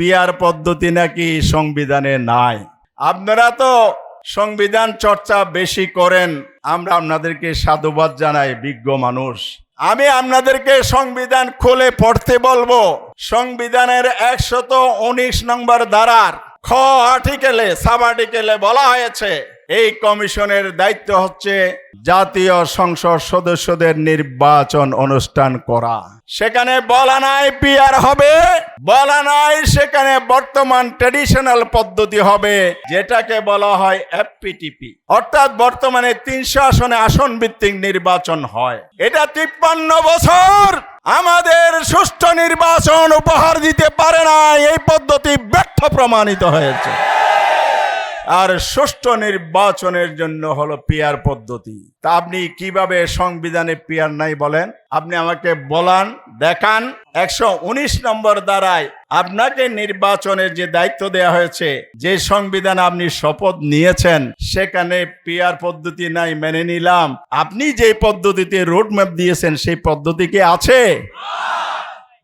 Peer পদ্ধতি নাকি সংবিধানে নাই? আপনারা তো সংবিধান চর্চা বেশি করেন, আমরা আপনাদেরকে সাধুবাদ জানাই, বিজ্ঞ মানুষ। আমি আপনাদেরকে সংবিধান খুলে পড়তে বলব। সংবিধানের একশত উনিশ নম্বর দ্বারার খ আর্টিকেলে, সাব আর্টিকেলে বলা হয়েছে এই কমিশনের দায়িত্ব হচ্ছে জাতীয় সংসদ সদস্যদের নির্বাচন অনুষ্ঠান করা। সেখানে বলা নাই পিয়ার হবে, বলা নাই সেখানে বর্তমান ট্রেডিশনাল পদ্ধতি হবে, যেটাকে বলা হয় এফপিটিপি অর্থাৎ বর্তমানে তিনশো আসনে আসন ভিত্তিক নির্বাচন হয়। এটা তিপ্পান্ন বছর আমাদের সুষ্ঠু নির্বাচন উপহার দিতে পারে না এই পদ্ধতি ব্যর্থ প্রমাণিত হয়েছে। আর সুষ্ঠু নির্বাচনের জন্য হলো পিয়ার পদ্ধতি। তা আপনি কীভাবে সংবিধানে পিয়ার নাই বলেন? আপনি আমাকে বলান, দেখান। একশো উনিশ নম্বর দ্বারায় আপনাকে নির্বাচনের যে দায়িত্ব দেয়া হয়েছে, যে সংবিধান আপনি শপথ নিয়েছেন, সেখানে পিয়ার পদ্ধতি নাই মেনে নিলাম। আপনি যে পদ্ধতিতে রোড ম্যাপ দিয়েছেন, সেই পদ্ধতি কি আছে?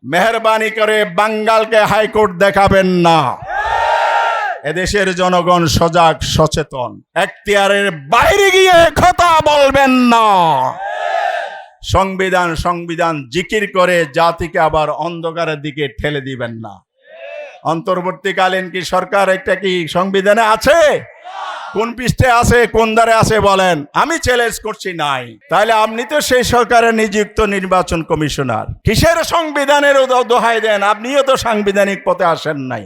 মেহরবানি করে বাঙ্গালকে হাইকোর্ট দেখাবেন না। এদেশের জনগণ সজাগ, সচেতন। এখতিয়ারের বাইরে গিয়ে কথা বলবেন না। সংবিধান সংবিধান জিকির করে জাতিকে আবার অন্ধকারের দিকে ঠেলে দিবেন না। অন্তর্বর্তীকালীন কি সরকার একটা কি সংবিধানে আছে? কোন পৃষ্ঠে আছে, কোন দ্বারে আছে বলেন। আমি চ্যালেঞ্জ করছি নাই। তাহলে আপনি তো সেই সরকারের নিযুক্ত নির্বাচন কমিশনার। কিসের সংবিধানের দোহাই দেন? আপনিও তো সাংবিধানিক পথে আসেন নাই।